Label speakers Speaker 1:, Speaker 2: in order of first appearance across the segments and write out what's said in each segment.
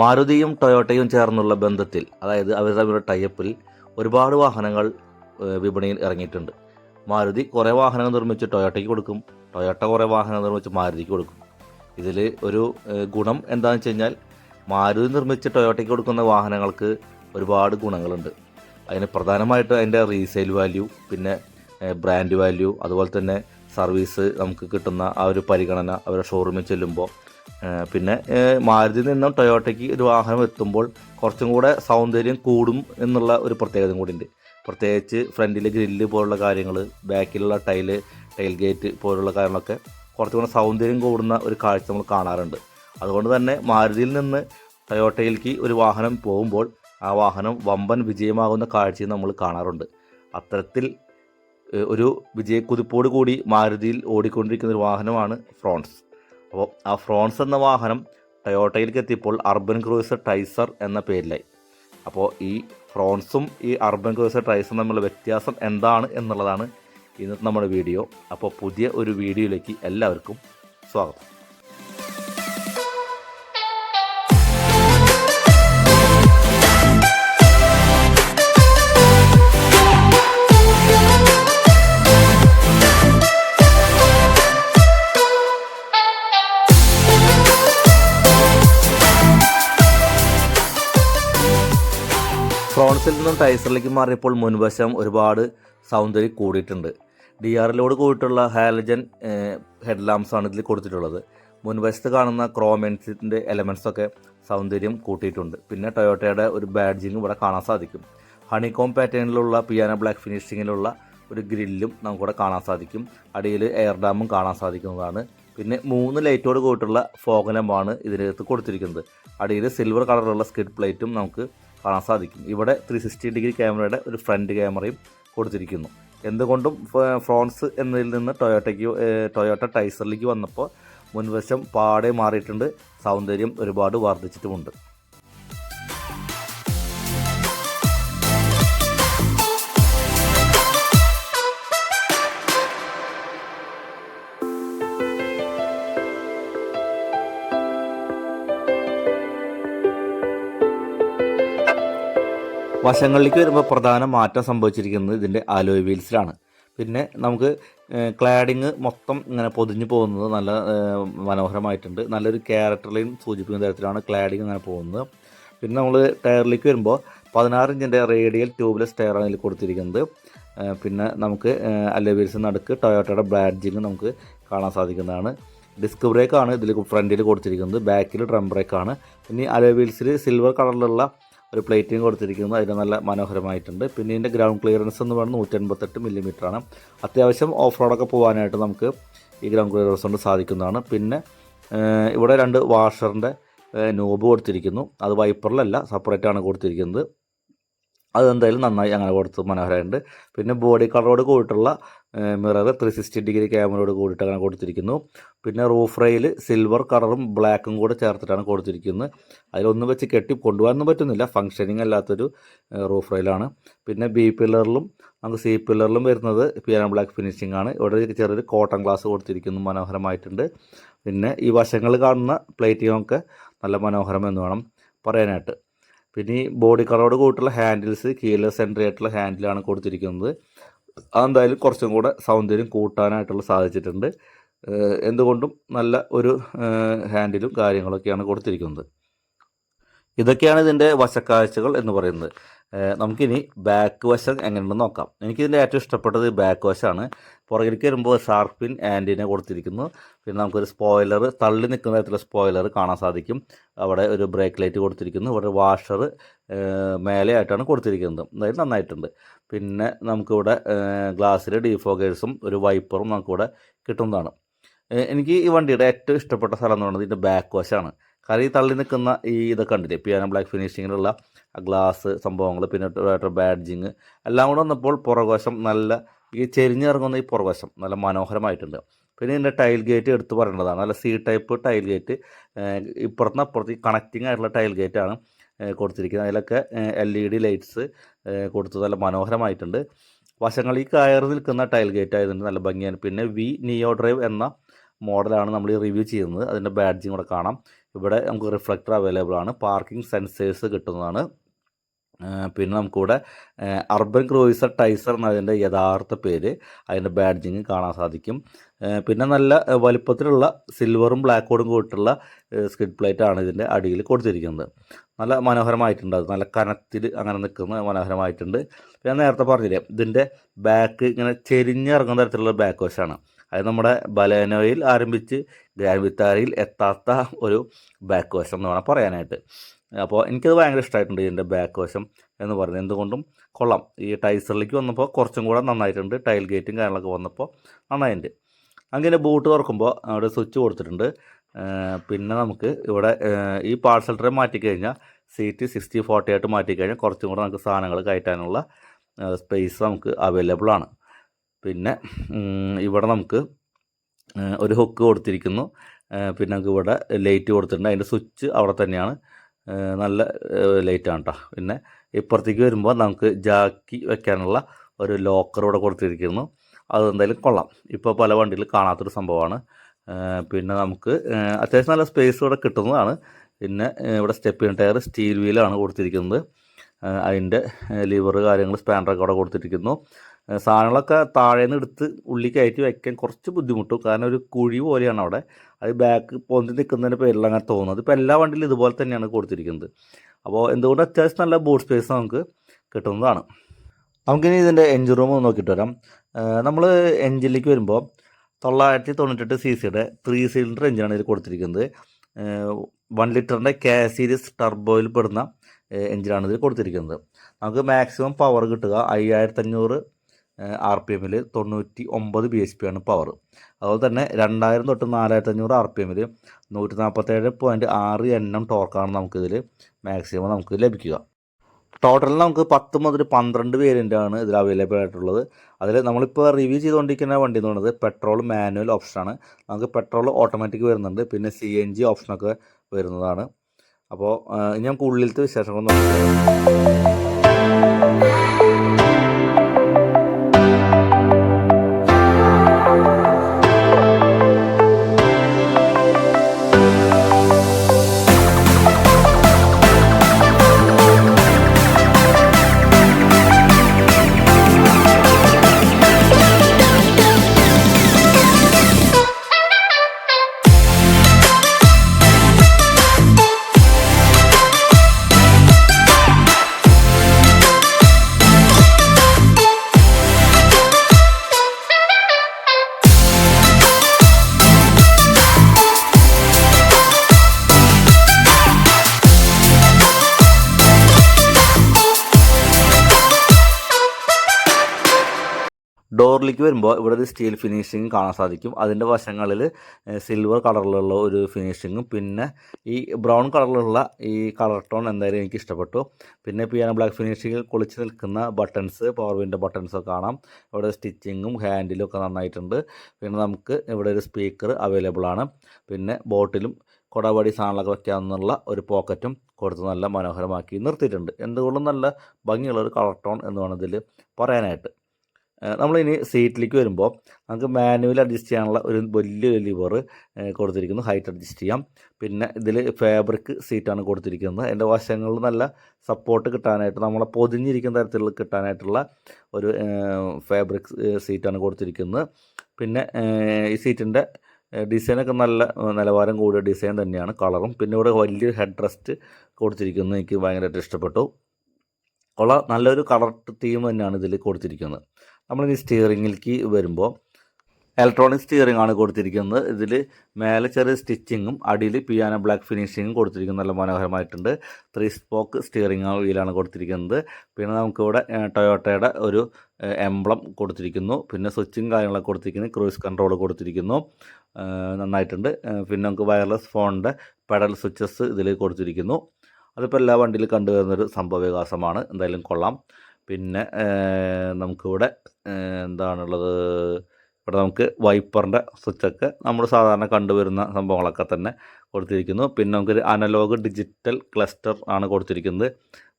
Speaker 1: മാരുതിയും ടൊയോട്ടയും ചേർന്നുള്ള ബന്ധത്തിൽ അതായത് അവർ തമ്മിലുള്ള ടൈപ്പിൽ ഒരുപാട് വാഹനങ്ങൾ വിപണിയിൽ ഇറങ്ങിയിട്ടുണ്ട്. മാരുതി കുറേ വാഹനങ്ങൾ നിർമ്മിച്ച് ടൊയോട്ടയ്ക്ക് കൊടുക്കും. ടൊയോട്ട കുറേ വാഹനങ്ങൾ നിർമ്മിച്ച് മാരുതിക്ക് കൊടുക്കും. ഇതിൽ ഒരു ഗുണം എന്താണെന്ന് വെച്ച് കഴിഞ്ഞാൽ മാരുതി നിർമ്മിച്ച് ടൊയോട്ടയ്ക്ക് കൊടുക്കുന്ന വാഹനങ്ങൾക്ക് ഒരുപാട് ഗുണങ്ങളുണ്ട്. അതിന് പ്രധാനമായിട്ട് അതിന്റെ റീസെയിൽ വാല്യൂ പിന്നെ ബ്രാൻഡ് വാല്യൂ അതുപോലെ തന്നെ സർവീസ് നമുക്ക് കിട്ടുന്ന ആ ഒരു പരിഗണന അവരുടെ ഷോറൂമിൽ ചെല്ലുമ്പോൾ പിന്നെ മാരുതി നിന്നും ടൊയോട്ടയ്ക്ക് ഒരു വാഹനം എത്തുമ്പോൾ കുറച്ചും കൂടെ സൗന്ദര്യം കൂടും എന്നുള്ള ഒരു പ്രത്യേകത കൂടി ഉണ്ട് പ്രത്യേകിച്ച് ഫ്രണ്ടിലെ ഗ്രില്ല് പോലുള്ള കാര്യങ്ങൾ ബാക്കിലുള്ള ടൈൽ ടൈൽ ഗേറ്റ് പോലുള്ള കാര്യങ്ങളൊക്കെ കുറച്ചും കൂടെ സൗന്ദര്യം കൂടുന്ന ഒരു കാഴ്ച നമ്മൾ കാണാറുണ്ട്. അതുകൊണ്ട് തന്നെ മാരുതിയിൽ നിന്ന് ടൊയോട്ടയിലേക്ക് ഒരു വാഹനം പോകുമ്പോൾ ആ വാഹനം വമ്പൻ വിജയമാകുന്ന കാഴ്ചയും നമ്മൾ കാണാറുണ്ട്. അത്തരത്തിൽ ഒരു വിജയക്കുതിപ്പോട് കൂടി മാരുതിയിൽ ഓടിക്കൊണ്ടിരിക്കുന്ന ഒരു വാഹനമാണ് ഫ്രോൺസ്. അപ്പോൾ ആ ഫ്രോൺസ് എന്ന വാഹനം ടൊയോട്ടയിലേക്ക് എത്തിയപ്പോൾ അർബൻ ക്രൂസർ ടൈസർ എന്ന പേരിലായി. അപ്പോൾ ഈ ഫ്രോൺസും ഈ അർബൻ ക്രൂസർ ടൈസറും തമ്മിലുള്ള വ്യത്യാസം എന്താണ് എന്നുള്ളതാണ് ഇന്നത്തെ നമ്മുടെ വീഡിയോ. അപ്പോൾ പുതിയ ഒരു വീഡിയോയിലേക്ക് എല്ലാവർക്കും സ്വാഗതം. ഫ്രോൺസിൽ നിന്നും ടൈസറിലേക്ക് മാറിയപ്പോൾ മുൻവശം ഒരുപാട് സൗന്ദര്യം കൂടിയിട്ടുണ്ട്. ഡി ആറിലോട് കൂടിയിട്ടുള്ള ഹാലജൻ ഹെഡ് ആണ് ഇതിൽ കൊടുത്തിട്ടുള്ളത്. മുൻവശത്ത് കാണുന്ന ക്രോമെൻസിന്റെ എലമെൻസൊക്കെ സൗന്ദര്യം കൂട്ടിയിട്ടുണ്ട്. പിന്നെ ടൊയോട്ടയുടെ ഒരു ബാഡ്ജിങ് ഇവിടെ കാണാൻ സാധിക്കും. ഹണികോം പാറ്റേണിലുള്ള പിയാനോ ബ്ലാക്ക് ഫിനിഷിങ്ങിലുള്ള ഒരു ഗ്രില്ലും നമുക്കിവിടെ കാണാൻ സാധിക്കും. അടിയിൽ എയർ ഡാമും കാണാൻ സാധിക്കുന്നതാണ്. പിന്നെ മൂന്ന് ലൈറ്റോട് കൂട്ടുള്ള ഫോഗലമാണ് ഇതിനകത്ത് കൊടുത്തിരിക്കുന്നത്. അടിയിൽ സിൽവർ കളറുള്ള സ്കിഡ് പ്ലേറ്റും നമുക്ക് കാണാൻ സാധിക്കും. ഇവിടെ ത്രീ സിക്സ്റ്റി ഡിഗ്രി ക്യാമറയുടെ ഒരു ഫ്രണ്ട് ക്യാമറയും കൊടുത്തിരിക്കുന്നു. എന്തുകൊണ്ടും ഫ്രോൺസ് എന്നതിൽ നിന്ന് ടൊയോട്ടയ്ക്ക് ടൊയോട്ട ടൈസറിലേക്ക് വന്നപ്പോൾ മുൻവശം പാടെ മാറിയിട്ടുണ്ട്. സൗന്ദര്യം ഒരുപാട് വർദ്ധിച്ചിട്ടുമുണ്ട്. വശങ്ങളിലേക്ക് വരുമ്പോൾ പ്രധാന മാറ്റം സംഭവിച്ചിരിക്കുന്നത് ഇതിന്റെ അലോയ് വീൽസിലാണ് പിന്നെ നമുക്ക് ക്ലാഡിങ് മൊത്തം ഇങ്ങനെ പൊതിഞ്ഞു പോകുന്നത് നല്ല മനോഹരമായിട്ടുണ്ട്. നല്ലൊരു ക്യാരക്ടർ ലൈൻ സൂചിപ്പിക്കുന്ന തരത്തിലാണ് ക്ലാഡിങ് അങ്ങനെ പോകുന്നത്. പിന്നെ നമ്മൾ ടയറിലേക്ക് വരുമ്പോൾ പതിനാറ് ഇഞ്ചിന്റെ റേഡിയൽ ട്യൂബ്ലെസ് ടയറാണ് ഇതിൽ കൊടുത്തിരിക്കുന്നത്. പിന്നെ നമുക്ക് അലോയ് വീൽസ് നടുക്ക് ടൊയോട്ടയുടെ ബ്ലാഡ്ജിങ് നമുക്ക് കാണാൻ സാധിക്കുന്നതാണ്. ഡിസ്ക് ബ്രേക്കാണ് ഇതിൽ ഫ്രണ്ടിൽ കൊടുത്തിരിക്കുന്നത്. ബാക്കിൽ ഡ്രം ബ്രേക്കാണ് പിന്നെ അലോവീൽസിൽ സിൽവർ കളറിലുള്ള ഒരു പ്ലേറ്റിംഗ് കൊടുത്തിരിക്കുന്നത് അതിന് നല്ല മനോഹരമായിട്ടുണ്ട്. പിന്നെ ഇതിന്റെ ഗ്രൗണ്ട് ക്ലിയറൻസ് എന്ന് പറയുന്നത് നൂറ്റി എൺപത്തെട്ട് ആണ്. അത്യാവശ്യം ഓഫ് റോഡൊക്കെ പോകാനായിട്ട് നമുക്ക് ഈ ഗ്രൗണ്ട് ക്ലിയറൻസ് കൊണ്ട് സാധിക്കുന്നതാണ്. പിന്നെ ഇവിടെ രണ്ട് വാഷറിന്റെ നോബ് കൊടുത്തിരിക്കുന്നു. അത് വൈപ്പറിലല്ല സെപ്പറേറ്റാണ് കൊടുത്തിരിക്കുന്നത്. അത് എന്തായാലും നന്നായി അങ്ങനെ കൊടുത്ത് മനോഹരമായിട്ടുണ്ട് പിന്നെ ബോഡി കളറോട് കൂടിയിട്ടുള്ള മിറർ ത്രീ സിക്സ്റ്റി ഡിഗ്രി ക്യാമറയോട് കൂടിയിട്ട് അങ്ങനെ കൊടുത്തിരിക്കുന്നു. പിന്നെ റൂഫ് റെയിൽ സിൽവർ കളറും ബ്ലാക്കും കൂടെ ചേർത്തിട്ടാണ് കൊടുത്തിരിക്കുന്നത്. അതിലൊന്നും വെച്ച് കെട്ടി കൊണ്ടുപോകാനൊന്നും പറ്റുന്നില്ല. ഫങ്ഷനിങ് അല്ലാത്തൊരു റൂഫ് റെയിലാണ് പിന്നെ ബി പില്ലറിലും നമുക്ക് സി പില്ലറിലും വരുന്നത് പിയാനോ ബ്ലാക്ക് ഫിനിഷിംഗ് ആണ്. ഇവിടെ ചെറിയൊരു കോട്ടൺ ഗ്ലാസ് കൊടുത്തിരിക്കുന്നു മനോഹരമായിട്ടുണ്ട്. പിന്നെ ഈ വശങ്ങൾ കാണുന്ന പ്ലേറ്റിങ്ങൊക്കെ നല്ല മനോഹരം എന്ന് വേണം പറയാനായിട്ട്. പിന്നെ ഈ ബോഡി കളറോട് കൂട്ടുള്ള ഹാൻഡിൽസ് കീഴിൽ സെന്റർ ആയിട്ടുള്ള ഹാൻഡിലാണ് കൊടുത്തിരിക്കുന്നത്. അതെന്തായാലും കുറച്ചും കൂടെ സൗന്ദര്യം കൂട്ടാനായിട്ടുള്ള സാധിച്ചിട്ടുണ്ട്. എന്തുകൊണ്ടും നല്ല ഒരു ഹാൻഡിലും കാര്യങ്ങളൊക്കെയാണ് കൊടുത്തിരിക്കുന്നത്. ഇതൊക്കെയാണ് ഇതിന്റെ വശക്കാഴ്ചകൾ എന്ന് പറയുന്നത്. നമുക്കിനി ബാക്ക് വശം എങ്ങനെയുണ്ടെന്ന് നോക്കാം. എനിക്കിതിന്റെ ഏറ്റവും ഇഷ്ടപ്പെട്ടത് ബാക്ക് വശമാണ്. പുറകിലേക്ക് വരുമ്പോൾ ഷാർപ്പിൻ ആന്റിനെ കൊടുത്തിരിക്കുന്നു. പിന്നെ നമുക്കൊരു സ്പോയിലർ തള്ളി നിൽക്കുന്ന തരത്തിലുള്ള സ്പോയിലർ കാണാൻ സാധിക്കും. അവിടെ ഒരു ബ്രേക്ക് ലൈറ്റ് കൊടുത്തിരിക്കുന്നു. ഇവിടെ വാഷർ മേലെയായിട്ടാണ് കൊടുത്തിരിക്കുന്നത്. അതായത് നന്നായിട്ടുണ്ട്. പിന്നെ നമുക്കിവിടെ ഗ്ലാസ്സിൽ ഡീഫോഗേഴ്സും ഒരു വൈപ്പറും നമുക്കിവിടെ കിട്ടുന്നതാണ്. എനിക്ക് ഈ വണ്ടിയുടെ ഏറ്റവും ഇഷ്ടപ്പെട്ട സ്ഥലം എന്ന് പറയുന്നത് ഇതിന്റെ ബാക്ക് വശമാണ്. കാരണം ഈ തള്ളി നിൽക്കുന്ന ഈ ഇതൊക്കെ കണ്ടില്ലേ? പിയാനോ ബ്ലാക്ക് ഫിനിഷിങ്ങിലുള്ള ഗ്ലാസ് സംഭവങ്ങൾ പിന്നെ ബാഡ്ജിങ് എല്ലാം കൂടെ വന്നപ്പോൾ പുറകോശം നല്ല ഈ ചെരിഞ്ഞിറങ്ങുന്ന ഈ പുറകോശം നല്ല മനോഹരമായിട്ടുണ്ട്. പിന്നെ ഇതിന്റെ ടൈൽ ഗേറ്റ് എടുത്തു പറയേണ്ടതാണ്. നല്ല സി ടൈപ്പ് ടൈൽ ഗേറ്റ് ഇപ്പുറത്തുനിന്ന് അപ്പുറത്ത് കണക്റ്റിംഗ് ആയിട്ടുള്ള ടൈൽ ഗേറ്റാണ് കൊടുത്തിരിക്കുന്നത്. അതിലൊക്കെ എൽ ഇ ഡി ലൈറ്റ്സ് കൊടുത്തത് നല്ല മനോഹരമായിട്ടുണ്ട്. വശങ്ങളിൽ കയറി നിൽക്കുന്ന ടൈൽ ഗേറ്റ് ആയതുകൊണ്ട് നല്ല ഭംഗിയാണ്. പിന്നെ വി നിയോ ഡ്രൈവ് എന്ന മോഡലാണ് നമ്മൾ റിവ്യൂ ചെയ്യുന്നത്. അതിന്റെ ബാഡ്ജിങ് കൂടെ കാണാം. ഇവിടെ നമുക്ക് റിഫ്ലക്ടർ അവൈലബിൾ ആണ്. പാർക്കിംഗ് സെൻസേഴ്സ് കിട്ടുന്നതാണ്. പിന്നെ നമുക്കിവിടെ അർബൻ ക്രൂയിസർ ടൈസർ എന്നതിന്റെ യഥാർത്ഥ പേര് അതിന്റെ ബാഡ്ജിങ് കാണാൻ സാധിക്കും. പിന്നെ നല്ല വലിപ്പത്തിലുള്ള സിൽവറും ബ്ലാക്കോടും കൂട്ടുള്ള സ്കിഡ് പ്ലേറ്റ് ആണ് ഇതിന്റെ അടിയിൽ കൊടുത്തിരിക്കുന്നത്. നല്ല മനോഹരമായിട്ടുണ്ട് അത്. നല്ല കനത്തിൽ അങ്ങനെ നിൽക്കുന്ന മനോഹരമായിട്ടുണ്ട്. പിന്നെ നേരത്തെ പറഞ്ഞില്ലേ ഇതിന്റെ ബാക്ക് ഇങ്ങനെ ചെരിഞ്ഞിറങ്ങുന്ന തരത്തിലുള്ള ബാക്ക് വശമാണ് അത് നമ്മുടെ ബലേനോയിൽ ആരംഭിച്ച് ഗ്രാൻഡ് വിത്താരയിൽ എത്താത്ത ഒരു ബാക്ക് വശം എന്ന് വേണം പറയാനായിട്ട്. അപ്പോൾ എനിക്കത് ഭയങ്കര ഇഷ്ടമായിട്ടുണ്ട് ഇതിന്റെ ബാക്ക് വശം എന്ന് പറയുന്നത്. എന്തുകൊണ്ടും കൊള്ളാം. ഈ ടൈസറിലേക്ക് വന്നപ്പോൾ കുറച്ചും കൂടെ നന്നായിട്ടുണ്ട്. ടൈൽ ഗേറ്റും കാര്യങ്ങളൊക്കെ വന്നപ്പോൾ നന്നായിട്ടുണ്ട്. അങ്ങനെ ബൂട്ട് തുറക്കുമ്പോൾ അവിടെ സ്വിച്ച് കൊടുത്തിട്ടുണ്ട്. പിന്നെ നമുക്ക് ഇവിടെ ഈ പാർസൽ ട്രേ മാറ്റിക്കഴിഞ്ഞാൽ സീറ്റ് സിക്സ്റ്റി ഫോർട്ടി ആയിട്ട് മാറ്റിക്കഴിഞ്ഞാൽ കുറച്ചും കൂടെ നമുക്ക് സാധനങ്ങൾ കയറ്റാനുള്ള സ്പേസ് നമുക്ക് അവൈലബിൾ ആണ് പിന്നെ ഇവിടെ നമുക്ക് ഒരു ഹുക്ക് കൊടുത്തിരിക്കുന്നു. പിന്നെ നമുക്ക് ഇവിടെ ലൈറ്റ് കൊടുത്തിട്ടുണ്ട്. അതിന്റെ സ്വിച്ച് അവിടെ തന്നെയാണ്. നല്ല ലൈറ്റാണ് കേട്ടോ പിന്നെ ഇപ്പുറത്തേക്ക് വരുമ്പോൾ നമുക്ക് ജാക്കി വെക്കാനുള്ള ഒരു ലോക്കർ ഇവിടെ കൊടുത്തിരിക്കുന്നു. അത് എന്തായാലും കൊള്ളാം. ഇപ്പോൾ പല വണ്ടിയിൽ കാണാത്തൊരു സംഭവമാണ്. പിന്നെ നമുക്ക് അത്യാവശ്യം നല്ല സ്പേസ് ഇവിടെ കിട്ടുന്നതാണ്. പിന്നെ ഇവിടെ സ്റ്റെപ്പിൻ ടയർ സ്റ്റീൽ വീലാണ് കൊടുത്തിരിക്കുന്നത്. അതിന്റെ ലിവർ കാര്യങ്ങൾ സ്പാനറൊക്കെ അവിടെ കൊടുത്തിരിക്കുന്നു. സാധനങ്ങളൊക്കെ താഴെ നിന്ന് എടുത്ത് ഉള്ളിൽ കയറ്റി വയ്ക്കാൻ കുറച്ച് ബുദ്ധിമുട്ടും. കാരണം ഒരു കുഴി പോലെയാണ് അവിടെ. അത് ബാക്ക് പൊന്തി നിൽക്കുന്നതിന്റെ പേരിൽ അങ്ങനെ തോന്നുന്നത് ഇപ്പോൾ എല്ലാ വണ്ടിയിലും ഇതുപോലെ തന്നെയാണ് കൊടുത്തിരിക്കുന്നത്. അപ്പോൾ എന്തുകൊണ്ട് അത്യാവശ്യം നല്ല ബോട്ട് സ്പേസ് നമുക്ക് കിട്ടുന്നതാണ്. നമുക്കിനി ഇതിന്റെ എൻജിൻ റൂം നോക്കിയിട്ട് വരാം. നമ്മൾ എൻജിനിലേക്ക് വരുമ്പോൾ തൊള്ളായിരത്തി തൊണ്ണൂറ്റെട്ട് സി സിയുടെ ത്രീ സിലിണ്ടർ എഞ്ചിനാണ് ഇതിൽ കൊടുത്തിരിക്കുന്നത്. വൺ ലിറ്ററിന്റെ കെ സീരീസ് ടർബോയിൽ പെടുന്ന എഞ്ചിനാണ് ഇതിൽ കൊടുത്തിരിക്കുന്നത്. നമുക്ക് മാക്സിമം പവർ കിട്ടുക അയ്യായിരത്തഞ്ഞൂറ് ആർ പി എമ്മിൽ തൊണ്ണൂറ്റി ഒമ്പത് ബി എച്ച് പി ആണ് പവർ അതുപോലെ തന്നെ രണ്ടായിരം തൊട്ട് നാലായിരത്തി അഞ്ഞൂറ് ആർ പി എമ്മിൽ നൂറ്റി നാൽപ്പത്തേഴ് പോയിന്റ് ആറ് എൻ എം ടോർക്കാണ് നമുക്കിതിൽ മാക്സിമം നമുക്ക് ലഭിക്കുക. ടോട്ടൽ നമുക്ക് പത്ത് മുതൽ പന്ത്രണ്ട് വേരിയന്റ് ആണ് ഇതിൽ അവൈലബിൾ ആയിട്ടുള്ളത്. അതിൽ നമ്മളിപ്പോൾ റിവ്യൂ ചെയ്തുകൊണ്ടിരിക്കുന്ന വണ്ടി എന്ന് പറയുന്നത് പെട്രോൾ മാനുവൽ ഓപ്ഷനാണ് നമുക്ക് പെട്രോൾ ഓട്ടോമാറ്റിക് വരുന്നുണ്ട്. പിന്നെ സി എൻ ജി ഓപ്ഷനൊക്കെ വരുന്നതാണ്. അപ്പോൾ ഇനി നമുക്ക് ഉള്ളിലത്തെ വിശേഷങ്ങൾ നോക്കാം. ഡോറിലേക്ക് വരുമ്പോൾ ഇവിടെ ഒരു സ്റ്റീൽ ഫിനിഷിങ് കാണാൻ സാധിക്കും. അതിന്റെ വശങ്ങളിൽ സിൽവർ കളറിലുള്ള ഒരു ഫിനിഷിങ്ങും പിന്നെ ഈ ബ്രൗൺ കളറിലുള്ള ഈ കളർ ടോൺ എന്തായാലും എനിക്ക് ഇഷ്ടപ്പെട്ടു. പിന്നെ പിയാനോ ബ്ലാക്ക് ഫിനിഷിങ്ങിൽ കുളിച്ച് നിൽക്കുന്ന ബട്ടൺസ് പവർ വിൻഡോ ബട്ടൺസ് കാണാം. ഇവിടെ സ്റ്റിച്ചിങ്ങും ഹാൻഡിലും ഒക്കെ നന്നായിട്ടുണ്ട്. പിന്നെ നമുക്ക് ഇവിടെ ഒരു സ്പീക്കർ അവൈലബിൾ ആണ്. പിന്നെ ബോട്ടിലും കുടവടി സാധനങ്ങളൊക്കെ വയ്ക്കാമെന്നുള്ള ഒരു പോക്കറ്റും കൊടുത്ത് നല്ല മനോഹരമാക്കി നിർത്തിയിട്ടുണ്ട്. എന്തുകൊണ്ടും നല്ല ഭംഗിയുള്ള ഒരു കളർ ടോൺ എന്ന് വേണം ഇതിൽ പറയാനായിട്ട്. നമ്മളിനി സീറ്റിലേക്ക് വരുമ്പോൾ നമുക്ക് മാനുവൽ അഡ്ജസ്റ്റ് ചെയ്യാനുള്ള ഒരു വലിയ ലിവർ കൊടുത്തിരിക്കുന്നു. ഹൈറ്റ് അഡ്ജസ്റ്റ് ചെയ്യാം. പിന്നെ ഇതിൽ ഫാബ്രിക് സീറ്റാണ് കൊടുത്തിരിക്കുന്നത്. എന്റെ വശങ്ങളിൽ നല്ല സപ്പോർട്ട് കിട്ടാനായിട്ട് നമ്മളെ പൊതിഞ്ഞിരിക്കുന്ന തരത്തിലുള്ള കിട്ടാനായിട്ടുള്ള ഒരു ഫാബ്രിക് സീറ്റാണ് കൊടുത്തിരിക്കുന്നത്. പിന്നെ ഈ സീറ്റിന്റെ ഡിസൈനൊക്കെ നല്ല നിലവാരം കൂടിയ ഡിസൈൻ തന്നെയാണ് കളറും പിന്നെ ഇവിടെ വലിയൊരു ഹെഡ് റെസ്റ്റ് കൊടുത്തിരിക്കുന്നത് എനിക്ക് ഭയങ്കരമായിട്ട് ഇഷ്ടപ്പെട്ടു. ഉള്ള നല്ലൊരു കളർ തീം തന്നെയാണ് ഇതിൽ കൊടുത്തിരിക്കുന്നത്. നമ്മളിനി സ്റ്റിയറിങ്ങിലേക്ക് വരുമ്പോൾ ഇലക്ട്രോണിക് സ്റ്റിയറിംഗ് ആണ് കൊടുത്തിരിക്കുന്നത്. ഇതിൽ മേലെ ചെറിയ സ്റ്റിച്ചിങ്ങും അടിയിൽ പിയാനോ ബ്ലാക്ക് ഫിനിഷിങ്ങും കൊടുത്തിരിക്കുന്നത്. നല്ല മനോഹരമായിട്ടുണ്ട്. ത്രീ സ്പോക്ക് സ്റ്റിയറിംഗ് വീലാണ് കൊടുത്തിരിക്കുന്നത്. പിന്നെ നമുക്കിവിടെ ടൊയോട്ടയുടെ ഒരു എംബ്ലം കൊടുത്തിരിക്കുന്നു. പിന്നെ സ്വിച്ചും കാര്യങ്ങളൊക്കെ കൊടുത്തിരിക്കുന്നു. ക്രൂസ് കൺട്രോൾ കൊടുത്തിരിക്കുന്നു. നന്നായിട്ടുണ്ട്. പിന്നെ നമുക്ക് വയർലെസ് ഫോണിന്റെ പെഡൽ സ്വിച്ചസ് ഇതിൽ കൊടുത്തിരിക്കുന്നു. അതിപ്പോൾ എല്ലാ വണ്ടിയിലും കണ്ടുവരുന്നൊരു സംഭവ വികാസമാണ് എന്തായാലും കൊള്ളാം. പിന്നെ നമുക്കിവിടെ എന്താണുള്ളത്? ഇവിടെ നമുക്ക് വൈപ്പറിന്റെ സ്വിച്ചൊക്കെ നമ്മൾ സാധാരണ കണ്ടുവരുന്ന സംഭവങ്ങളൊക്കെ തന്നെ കൊടുത്തിരിക്കുന്നു. പിന്നെ നമുക്കൊരു അനലോഗ് ഡിജിറ്റൽ ക്ലസ്റ്റർ ആണ് കൊടുത്തിരിക്കുന്നത്.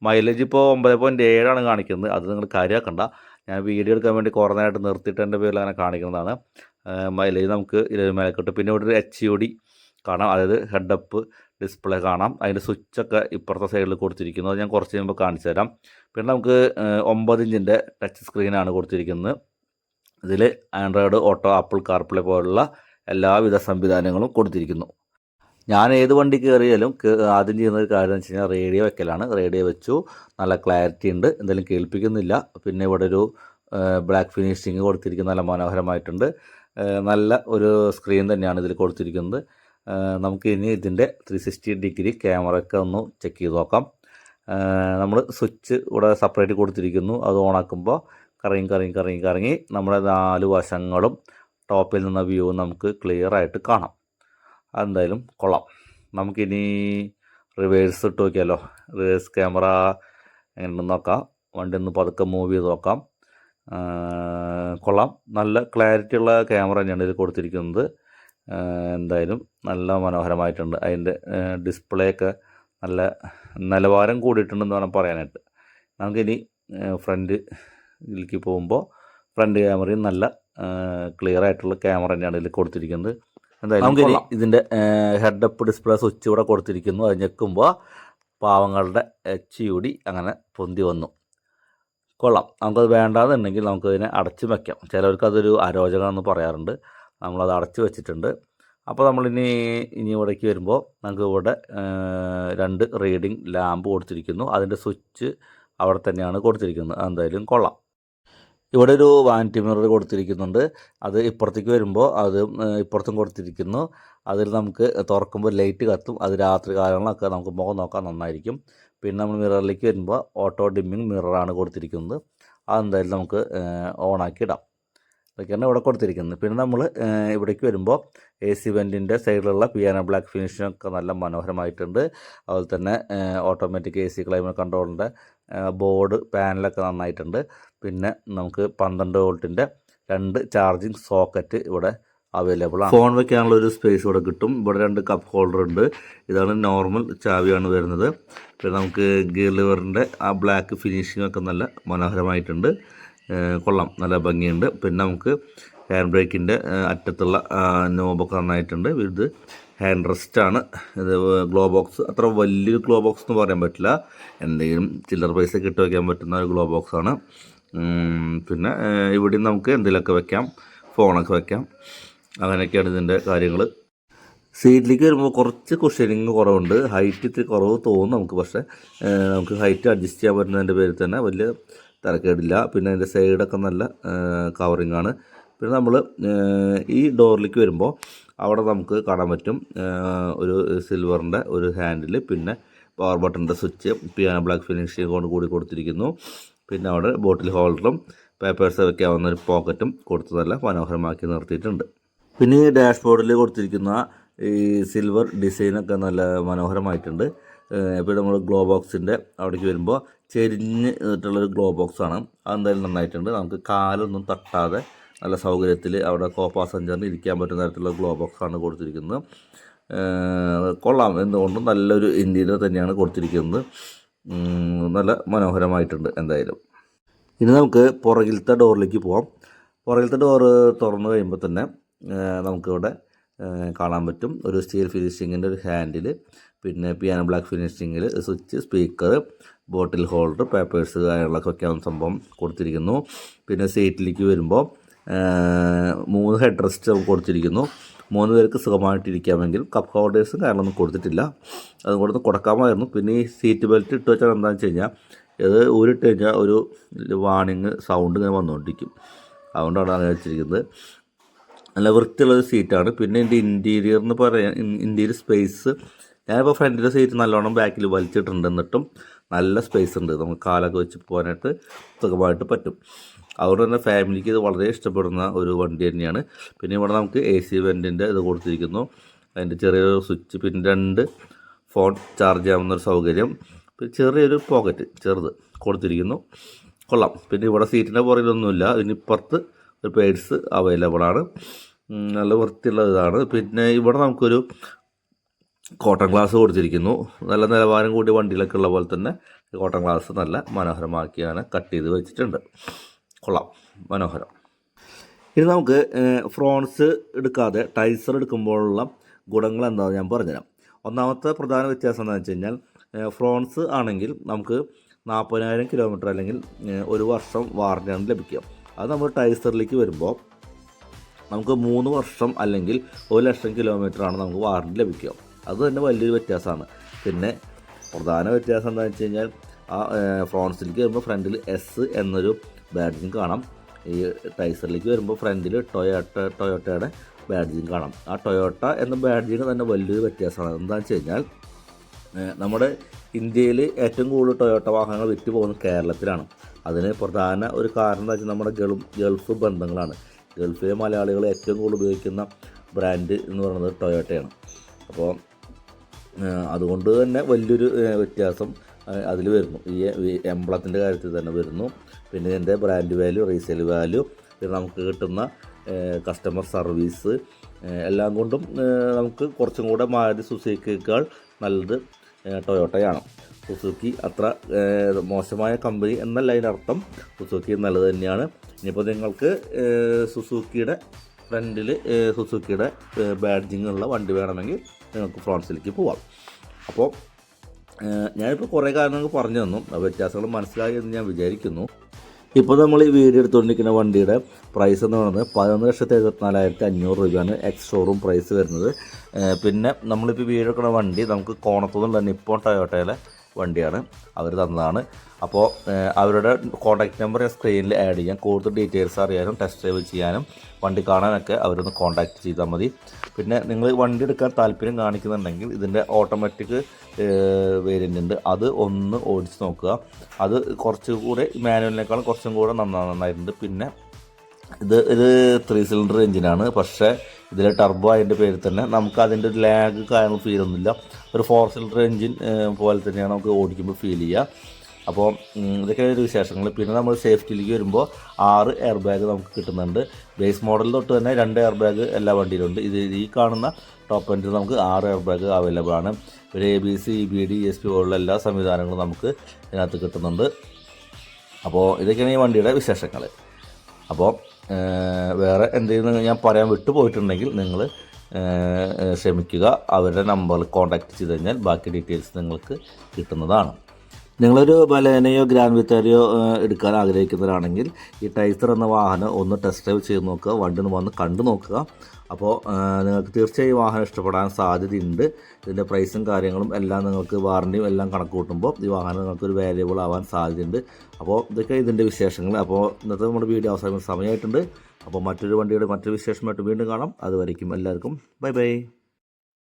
Speaker 1: മൈലേജ് ഇപ്പോൾ ഒമ്പത് പോയിന്റ് ഏഴാണ് കാണിക്കുന്നത്. അത് നിങ്ങൾ കാര്യമാക്കണ്ട. ഞാൻ വീഡിയോ എടുക്കാൻ വേണ്ടി കുറേ നേരമായിട്ട് നിർത്തിയിട്ട് എന്റെ പേരിൽ അങ്ങനെ കാണിക്കുന്നതാണ്. മൈലേജ് നമുക്ക് ഇരുപത് മേലെ കിട്ടും. പിന്നെ ഇവിടെ ഒരു എച്ച് യു ഡി കാണാം. അതായത് ഹെഡപ്പ് ഡിസ്പ്ലേ കാണാം. അതിന്റെ സ്വിച്ചൊക്കെ ഇപ്പുറത്തെ സൈഡിൽ കൊടുത്തിരിക്കുന്നു അത് ഞാൻ കുറച്ച് കഴിയുമ്പോൾ കാണിച്ചു തരാം. പിന്നെ നമുക്ക് ഒമ്പത് ഇഞ്ചിന്റെ ടച്ച് സ്ക്രീനാണ് കൊടുത്തിരിക്കുന്നത്. ഇതിൽ ആൻഡ്രോയിഡ് ഓട്ടോ ആപ്പിൾ കാർപ്ലേ പോലുള്ള എല്ലാവിധ സംവിധാനങ്ങളും കൊടുത്തിരിക്കുന്നു. ഞാൻ ഏത് വണ്ടി കയറിയാലും ആദ്യം ചെയ്യുന്ന ഒരു കാര്യം എന്ന് വെച്ച് കഴിഞ്ഞാൽ റേഡിയോ വെക്കലാണ്. റേഡിയോ വെച്ചു. നല്ല ക്ലാരിറ്റി ഉണ്ട്. എന്തെങ്കിലും കേൾപ്പിക്കുന്നില്ല. പിന്നെ ഇവിടെ ഒരു ബ്ലാക്ക് ഫിനിഷിങ് കൊടുത്തിരിക്കുന്ന നല്ല മനോഹരമായിട്ടുണ്ട്. നല്ല ഒരു സ്ക്രീൻ തന്നെയാണ് ഇതിൽ കൊടുത്തിരിക്കുന്നത്. നമുക്ക് ഇനി ഇതിന്റെ ത്രീ സിക്സ്റ്റി ഡിഗ്രി ക്യാമറയൊക്കെ ഒന്ന് ചെക്ക് ചെയ്ത് നോക്കാം. നമ്മൾ സ്വിച്ച് ഇവിടെ സെപ്പറേറ്റ് കൊടുത്തിരിക്കുന്നു. അത് ഓണാക്കുമ്പോൾ കറങ്ങി കറങ്ങി കറങ്ങി കറങ്ങി നമ്മുടെ നാല് വശങ്ങളും ടോപ്പിൽ നിന്ന വ്യൂ നമുക്ക് ക്ലിയർ ആയിട്ട് കാണാം. അതെന്തായാലും കൊള്ളാം. നമുക്കിനി റിവേഴ്സ് ഇട്ട് നോക്കിയാലോ? റിവേഴ്സ് ക്യാമറ എങ്ങനെയുണ്ടെന്ന് നോക്കാം. വണ്ടി ഒന്ന് പതുക്കെ മൂവ് ചെയ്ത് നോക്കാം. കൊള്ളാം. നല്ല ക്ലാരിറ്റി ഉള്ള ക്യാമറ തന്നെയാണ് ഇതിൽ കൊടുത്തിരിക്കുന്നത്. എന്തായാലും നല്ല മനോഹരമായിട്ടുണ്ട്. അതിന്റെ ഡിസ്പ്ലേ ഒക്കെ നല്ല നിലവാരം കൂടിയിട്ടുണ്ടെന്ന് വേണം പറയാനായിട്ട്. നമുക്കിനി ഫ്രണ്ട് ഇതിലേക്ക് പോകുമ്പോൾ ഫ്രണ്ട് ക്യാമറയും നല്ല ക്ലിയർ ആയിട്ടുള്ള ക്യാമറ തന്നെയാണ് ഇതിൽ കൊടുത്തിരിക്കുന്നത്. എന്തായാലും നമുക്കിനി ഇതിന്റെ ഹെഡപ്പ് ഡിസ്പ്ലേ സ്വിച്ച് ഇവിടെ കൊടുത്തിരിക്കുന്നു. അത് ഞെക്കുമ്പോൾ പാവങ്ങളുടെ എച്ച് യു ഡി അങ്ങനെ പൊന്തി വന്നു. കൊള്ളാം. നമുക്കത് വേണ്ടാന്നുണ്ടെങ്കിൽ നമുക്കതിനെ അടച്ചു വയ്ക്കാം ചിലവർക്ക് അതൊരു അരോചകമെന്ന് പറയാറുണ്ട്. നമ്മളത് അടച്ചു വെച്ചിട്ടുണ്ട്. അപ്പോൾ നമ്മളിനി ഇനി ഇവിടേക്ക് വരുമ്പോൾ നമുക്ക് ഇവിടെ രണ്ട് റീഡിംഗ് ലാമ്പ് കൊടുത്തിരിക്കുന്നു. അതിന്റെ സ്വിച്ച് അവിടെ തന്നെയാണ് കൊടുത്തിരിക്കുന്നത്. എന്തായാലും കൊള്ളാം. ഇവിടെ ഒരു വാനിറ്റി മിറർ കൊടുത്തിരിക്കുന്നുണ്ട്. അത് ഇപ്പുറത്തേക്ക് വരുമ്പോൾ അത് ഇപ്പുറത്തും കൊടുത്തിരിക്കുന്നു. അതിൽ നമുക്ക് തുറക്കുമ്പോൾ ലൈറ്റ് കത്തും. അത് രാത്രി കാലങ്ങളൊക്കെ നമുക്ക് മുഖം നോക്കാൻ നന്നായിരിക്കും. പിന്നെ നമ്മൾ മിററിലേക്ക് വരുമ്പോൾ ഓട്ടോ ഡിമ്മിങ് മിററാണ് കൊടുത്തിരിക്കുന്നത്. അതെന്തായാലും നമുക്ക് ഓണാക്കി ഇടാം. ഇതൊക്കെയാണ് ഇവിടെ കൊടുത്തിരിക്കുന്നത്. പിന്നെ നമ്മൾ ഇവിടേക്ക് വരുമ്പോൾ എ സി വെന്റിന്റെ സൈഡിലുള്ള പിയാനോ ബ്ലാക്ക് ഫിനിഷൊക്കെ നല്ല മനോഹരമായിട്ടുണ്ട്. അതുപോലെ തന്നെ ഓട്ടോമാറ്റിക് എ സി ക്ലൈമറ്റ് കൺട്രോളിന്റെ ബോർഡ് പാനലൊക്കെ നന്നായിട്ടുണ്ട്. പിന്നെ നമുക്ക് പന്ത്രണ്ട് വോൾട്ടിന്റെ രണ്ട് ചാർജിങ് സോക്കറ്റ് ഇവിടെ അവൈലബിൾ ആണ്. ഫോൺ വെക്കാനുള്ള ഒരു സ്പേസ് ഇവിടെ കിട്ടും. ഇവിടെ രണ്ട് കപ്പ് ഹോൾഡർ ഉണ്ട്. ഇതാണ് നോർമൽ ചാവിയാണ് വരുന്നത്. പിന്നെ നമുക്ക് ഗിയർ ലിവറിന്റെ ആ ബ്ലാക്ക് ഫിനിഷിംഗ് ഒക്കെ നല്ല മനോഹരമായിട്ടുണ്ട്. കൊള്ളാം. നല്ല ഭംഗിയുണ്ട്. പിന്നെ നമുക്ക് ഹാൻഡ് ബ്രേക്കിന്റെ അറ്റത്തുള്ള നോബൊക്കെ നന്നായിട്ടുണ്ട്. ഇത് ഹാൻഡ് റെസ്റ്റാണ് ഇത് ഗ്ലോ ബോക്സ് അത്ര വലിയ ഗ്ലോ ബോക്സ് എന്ന് പറയാൻ പറ്റില്ല. എന്തെങ്കിലും ചില്ലർ പൈസ കിട്ടി വയ്ക്കാൻ പറ്റുന്ന ഒരു ഗ്ലോ ബോക്സാണ് പിന്നെ ഇവിടെ നമുക്ക് എന്തെങ്കിലുമൊക്കെ വെക്കാം. ഫോണൊക്കെ വെക്കാം. അങ്ങനെയൊക്കെയാണ് ഇതിന്റെ കാര്യങ്ങൾ സീറ്റിലേക്ക് വരുമ്പോൾ കുറച്ച് കുഷനിങ് കുറവുണ്ട്. ഹൈറ്റ് ഇത്തിരി കുറവ് തോന്നും നമുക്ക്. പക്ഷേ നമുക്ക് ഹൈറ്റ് അഡ്ജസ്റ്റ് ചെയ്യാൻ പറ്റുന്നതിന്റെ പേരിൽ തന്നെ വലിയ തരക്കേടില്ല. പിന്നെ അതിന്റെ സൈഡൊക്കെ നല്ല കവറിങ് ആണ് പിന്നെ നമ്മൾ ഈ ഡോറിലേക്ക് വരുമ്പോൾ അവിടെ നമുക്ക് കാണാൻ പറ്റും ഒരു സിൽവറിന്റെ ഒരു ഹാൻഡിൽ പിന്നെ പവർ ബട്ടണിന്റെ സ്വിച്ച് പിയാന ബ്ലാക്ക് ഫിനിഷിംഗ് കൊണ്ട് കൂടി കൊടുത്തിരിക്കുന്നു. പിന്നെ അവിടെ ബോട്ടിൽ ഹോൾഡറും പേപ്പേഴ്സ് വെക്കാവുന്ന ഒരു പോക്കറ്റും കൊടുത്ത് നല്ല മനോഹരമാക്കി നിർത്തിയിട്ടുണ്ട്. പിന്നെ ഈ ഡാഷ്ബോർഡിൽ കൊടുത്തിരിക്കുന്ന ഈ സിൽവർ ഡിസൈനൊക്കെ നല്ല മനോഹരമായിട്ടുണ്ട്. ഇപ്പോൾ നമ്മൾ ഗ്ലോ ബോക്സിന്റെ അവിടേക്ക് വരുമ്പോൾ ചെരിഞ്ഞ് ഇട്ടുള്ളൊരു ഗ്ലോ ബോക്സാണ് അതെന്തായാലും നന്നായിട്ടുണ്ട്. നമുക്ക് കാലൊന്നും തട്ടാതെ നല്ല സൗകര്യത്തിൽ അവിടെ കോപ്പാ സഞ്ചാറിന് ഇരിക്കാൻ പറ്റുന്ന തരത്തിലുള്ള ഗ്ലോ ബോക്സാണ് കൊടുത്തിരിക്കുന്നത്. ഏഹ് കൊള്ളാം. എന്തുകൊണ്ടും നല്ലൊരു ഇന്റീരിയർ തന്നെയാണ് കൊടുത്തിരിക്കുന്നത്. നല്ല മനോഹരമായിട്ടുണ്ട് എന്തായാലും. ഇനി നമുക്ക് പുറകിലത്തെ ഡോറിലേക്ക് പോവാം. പുറകിലത്തെ ഡോറ് തുറന്നു കഴിയുമ്പോൾ തന്നെ നമുക്കിവിടെ കാണാൻ പറ്റും. ഒരു സ്റ്റീൽ ഫിനിഷിങ്ങിന്റെ ഒരു ഹാൻഡിൽ പിന്നെ piano black ഫിനിഷിങ്ങിൽ switch speaker bottle holder papers കാര്യങ്ങളൊക്കെ വെക്കാവുന്ന സംഭവം കൊടുത്തിരിക്കുന്നു. പിന്നെ സീറ്റിലേക്ക് വരുമ്പോൾ മൂന്ന് ഹെഡ് റെസ്റ്റ് കൊടുത്തിരിക്കുന്നു. മൂന്ന് പേർക്ക് സുഖമായിട്ടിരിക്കാമെങ്കിൽ കപ്പ് ഹോൾഡേഴ്സും കാര്യങ്ങളൊന്നും കൊടുത്തിട്ടില്ല. അതും കൂടെ കൊടുക്കാമായിരുന്നു. പിന്നെ ഈ സീറ്റ് ബെൽറ്റ് ഇട്ട് വെച്ചാൽ എന്താണെന്ന് വെച്ച് കഴിഞ്ഞാൽ ഇത് ഊരിട്ട് കഴിഞ്ഞാൽ ഒരു വാണിങ് സൗണ്ട് ഇങ്ങനെ വന്നുകൊണ്ടിരിക്കും. അതുകൊണ്ടാണ് അങ്ങനെ വെച്ചിരിക്കുന്നത്. നല്ല വൃത്തിയുള്ളൊരു സീറ്റാണ്. പിന്നെ എന്റെ ഇന്റീരിയർ എന്ന് പറയാൻ ഇന്റീരിയർ സ്പേസ്. ഞാനിപ്പോൾ ഫ്രണ്ടിന്റെ സീറ്റ് നല്ലോണം ബാക്കിൽ വലിച്ചിട്ടുണ്ട് എന്നിട്ടും. നല്ല സ്പേസ് ഉണ്ട്. നമുക്ക് കാലൊക്കെ വെച്ച് പോകാനായിട്ട് സുഖമായിട്ട് പറ്റും. അതുകൊണ്ട് തന്നെ ഫാമിലിക്ക് ഇത് വളരെ ഇഷ്ടപ്പെടുന്ന ഒരു വണ്ടി തന്നെയാണ്. പിന്നെ ഇവിടെ നമുക്ക് എ സി വെന്റിന്റെ ഇത് കൊടുത്തിരിക്കുന്നു. അതിന്റെ ചെറിയൊരു സ്വിച്ച് പിന്നെ രണ്ട് ഫോൺ ചാർജ് ചെയ്യാവുന്ന ഒരു സൗകര്യം. പിന്നെ ചെറിയൊരു പോക്കറ്റ് ചെറുത് കൊടുത്തിരിക്കുന്നു. കൊള്ളാം. പിന്നെ ഇവിടെ സീറ്റിന്റെ പുറകിലൊന്നുമില്ല. ഇതിനിപ്പുറത്ത് ഒരു പേഴ്സ് അവൈലബിൾ ആണ്. നല്ല വൃത്തിയുള്ള ഇതാണ്. പിന്നെ ഇവിടെ നമുക്കൊരു കോട്ടൺ ഗ്ലാസ് കൊടുത്തിരിക്കുന്നു. നല്ല നിലവാരം കൂടി വണ്ടിയിലൊക്കെ ഉള്ള പോലെ തന്നെ കോട്ടൺ ഗ്ലാസ് നല്ല മനോഹരമാക്കിയാണ് കട്ട് ചെയ്ത് വെച്ചിട്ടുണ്ട്. കൊള്ളാം. മനോഹരം. ഇനി നമുക്ക് ഫ്രോൺസ് എടുക്കാതെ ടൈസർ എടുക്കുമ്പോഴുള്ള ഗുണങ്ങൾ എന്താണെന്ന് ഞാൻ പറഞ്ഞുതരാം. ഒന്നാമത്തെ പ്രധാന വ്യത്യാസം എന്താണെന്ന് വെച്ച് കഴിഞ്ഞാൽ ഫ്രോൺസ് ആണെങ്കിൽ നമുക്ക് നാൽപ്പതിനായിരം കിലോമീറ്റർ അല്ലെങ്കിൽ ഒരു വർഷം വാറണ്ടിയാണ് ലഭിക്കുക. അത് നമ്മൾ ടൈസറിലേക്ക് വരുമ്പോൾ നമുക്ക് മൂന്ന് വർഷം അല്ലെങ്കിൽ ഒരു ലക്ഷം കിലോമീറ്ററാണ് നമുക്ക് വാറണ്ടി ലഭിക്കുക. അത് തന്നെ വലിയൊരു വ്യത്യാസമാണ്. പിന്നെ പ്രധാന വ്യത്യാസം എന്താണെന്ന് വെച്ച് കഴിഞ്ഞാൽ ആ ഫ്രോൺസിലേക്ക് വരുമ്പോൾ ഫ്രണ്ടിൽ എസ് എന്നൊരു ബാഡ്ജിങ് കാണാം. ഈ ടൈസറിലേക്ക് വരുമ്പോൾ ഫ്രണ്ടിൽ ടൊയോട്ട ടൊയോട്ടയുടെ ബാഡ്ജിങ് കാണാം. ആ ടൊയോട്ട എന്ന ബാഡ്ജിങ് തന്നെ വലിയൊരു വ്യത്യാസമാണ്. എന്താണെന്ന് വെച്ച് കഴിഞ്ഞാൽ നമ്മുടെ ഇന്ത്യയിൽ ഏറ്റവും കൂടുതൽ ടൊയോട്ട വാഹനങ്ങൾ വിറ്റ് പോകുന്നത് കേരളത്തിലാണ്. അതിന് പ്രധാന ഒരു കാരണം എന്താ വെച്ചാൽ നമ്മുടെ ഗൾഫ് ഗൾഫ് ബന്ധങ്ങളാണ്. ഗൾഫിലെ മലയാളികൾ ഏറ്റവും കൂടുതൽ ഉപയോഗിക്കുന്ന ബ്രാൻഡ് എന്ന് പറയുന്നത് ടൊയോട്ടയാണ്. അപ്പോൾ അതുകൊണ്ട് തന്നെ വലിയൊരു വ്യത്യാസം അതിൽ വരുന്നു. ഈ എംബ്ലത്തിന്റെ കാര്യത്തിൽ തന്നെ വരുന്നു. പിന്നെ ഇതിന്റെ ബ്രാൻഡ് വാല്യൂ റീസെയിൽ വാല്യൂ പിന്നെ നമുക്ക് കിട്ടുന്ന കസ്റ്റമർ സർവീസ് എല്ലാം കൊണ്ടും നമുക്ക് കുറച്ചും കൂടെ മാരുതി സുസുക്കിയേക്കാൾ നല്ലത് ടൊയോട്ടയാണ്. സുസുക്കി അത്ര മോശമായ കമ്പനി എന്നല്ല അതിനർത്ഥം. സുസുക്കി നല്ലത് തന്നെയാണ്. ഇനിയിപ്പോൾ നിങ്ങൾക്ക് സുസുക്കിയുടെ ഫ്രണ്ടിൽ സുസുക്കിയുടെ ബാഡ്ജിങ്ങുള്ള വണ്ടി വേണമെങ്കിൽ നിങ്ങൾക്ക് ഫ്രാൻസിലേക്ക് പോവാം. അപ്പോൾ ഞാനിപ്പോൾ കുറേ കാരണങ്ങൾ പറഞ്ഞു തന്നു. വ്യത്യാസങ്ങൾ മനസ്സിലായി എന്ന് ഞാൻ വിചാരിക്കുന്നു. ഇപ്പോൾ നമ്മൾ ഈ വീഡിയോ എടുത്തുകൊണ്ടിരിക്കുന്ന വണ്ടിയുടെ പ്രൈസ് എന്ന് പറയുന്നത് പതിനൊന്ന് ലക്ഷത്തി എഴുപത്തിനാലായിരത്തി അഞ്ഞൂറ് രൂപയാണ് എക്സ് ഷോറൂം പ്രൈസ് വരുന്നത്. പിന്നെ നമ്മളിപ്പോൾ വീഡിയോ എടുക്കുന്ന വണ്ടി നമുക്ക് കോണത്തുനിന്നുള്ള നിപ്പോൺ ടയോട്ടയിലെ വണ്ടിയാണ്. അവർ തന്നതാണ്. അപ്പോൾ അവരുടെ കോൺടാക്റ്റ് നമ്പർ ഞാൻ സ്ക്രീനിൽ ആഡ് ചെയ്യാം. കൂടുതൽ ഡീറ്റെയിൽസ് അറിയാനും ടെസ്റ്റ് ഡ്രൈവ് ചെയ്യാനും വണ്ടി കാണാനൊക്കെ അവരൊന്ന് കോൺടാക്റ്റ് ചെയ്താൽ മതി. പിന്നെ നിങ്ങൾ വണ്ടി എടുക്കാൻ താല്പര്യം കാണിക്കുന്നുണ്ടെങ്കിൽ ഇതിന്റെ ഓട്ടോമാറ്റിക് വേരിയന്റ് ഉണ്ട്. അത് ഒന്ന് ഓടിച്ച് നോക്കുക. അത് കുറച്ചുകൂടെ മാനുവലിനേക്കാളും കുറച്ചും കൂടെ നന്നാ നന്നായിട്ടുണ്ട്. പിന്നെ ഇത് ഒരു ത്രീ സിലിണ്ടർ എഞ്ചിനാണ് പക്ഷേ ഇതിലെ ടർബോ അതിന്റെ പേരിൽ തന്നെ നമുക്ക് അതിന്റെ ഒരു ലാഗ് കാര്യങ്ങൾ ഫീൽ ഒന്നുമില്ല. ഒരു ഫോർ സിലിണ്ടർ എഞ്ചിൻ പോലെ തന്നെയാണ് നമുക്ക് ഓടിക്കുമ്പോൾ ഫീൽ ചെയ്യുക അപ്പോൾ ഇതൊക്കെ ഒരു വിശേഷങ്ങൾ. പിന്നെ നമ്മൾ സേഫ്റ്റിയിലേക്ക് വരുമ്പോൾ ആറ് എയർ ബാഗ് നമുക്ക് കിട്ടുന്നുണ്ട്. ബേസ് മോഡൽ തൊട്ട് തന്നെ രണ്ട് എയർ ബാഗ് എല്ലാ വണ്ടിയിലുണ്ട്. ഇത് ഈ കാണുന്ന ടോപ്പ് എൻഡിൽ നമുക്ക് ആറ് എയർ ബാഗ് അവൈലബിൾ ആണ്. ഒരു A B C B D S P പോലുള്ള എല്ലാ സംവിധാനങ്ങളും നമുക്ക് ഇതിനകത്ത് കിട്ടുന്നുണ്ട്. അപ്പോൾ ഇതൊക്കെയാണ് ഈ വണ്ടിയുടെ വിശേഷങ്ങൾ അപ്പോൾ വേറെ എന്തെങ്കിലും ഞാൻ പറയാൻ വിട്ടു പോയിട്ടുണ്ടെങ്കിൽ നിങ്ങൾ ക്ഷമിക്കുക. അവരുടെ നമ്പറിൽ കോൺടാക്ട് ചെയ്ത് കഴിഞ്ഞാൽ ബാക്കി ഡീറ്റെയിൽസ് നിങ്ങൾക്ക് കിട്ടുന്നതാണ്. നിങ്ങളൊരു ബലേനയോ ഗ്രാൻഡ് വിറ്റാരിയോ എടുക്കാൻ ആഗ്രഹിക്കുന്നവരാണെങ്കിൽ ഈ ടൈസർ എന്ന വാഹനം ഒന്ന് ടെസ്റ്റ് ഡ്രൈവ് ചെയ്ത് നോക്കുക വണ്ടി ഒന്ന് വന്ന് കണ്ടു നോക്കുക. അപ്പോൾ നിങ്ങൾക്ക് തീർച്ചയായും വാഹനം ഇഷ്ടപ്പെടാൻ സാധ്യതയുണ്ട്. ഇതിന്റെ പ്രൈസും കാര്യങ്ങളും എല്ലാം നിങ്ങൾക്ക് വാറണ്ടിയും എല്ലാം കണക്ക് കൂട്ടുമ്പോൾ ഈ വാഹനം നിങ്ങൾക്ക് ഒരു വാല്യബിൾ ആവാൻ സാധ്യതയുണ്ട്. അപ്പോൾ ഇതൊക്കെ ഇതിന്റെ വിശേഷങ്ങൾ. അപ്പോൾ ഇന്നത്തെ നമ്മുടെ വീഡിയോ അവസാനം സമയമായിട്ടുണ്ട്. അപ്പോൾ മറ്റൊരു വണ്ടിയുടെ മറ്റൊരു വിശേഷമായിട്ട് വീണ്ടും കാണാം. അതുവരയ്ക്കും എല്ലാവർക്കും ബൈ ബൈ.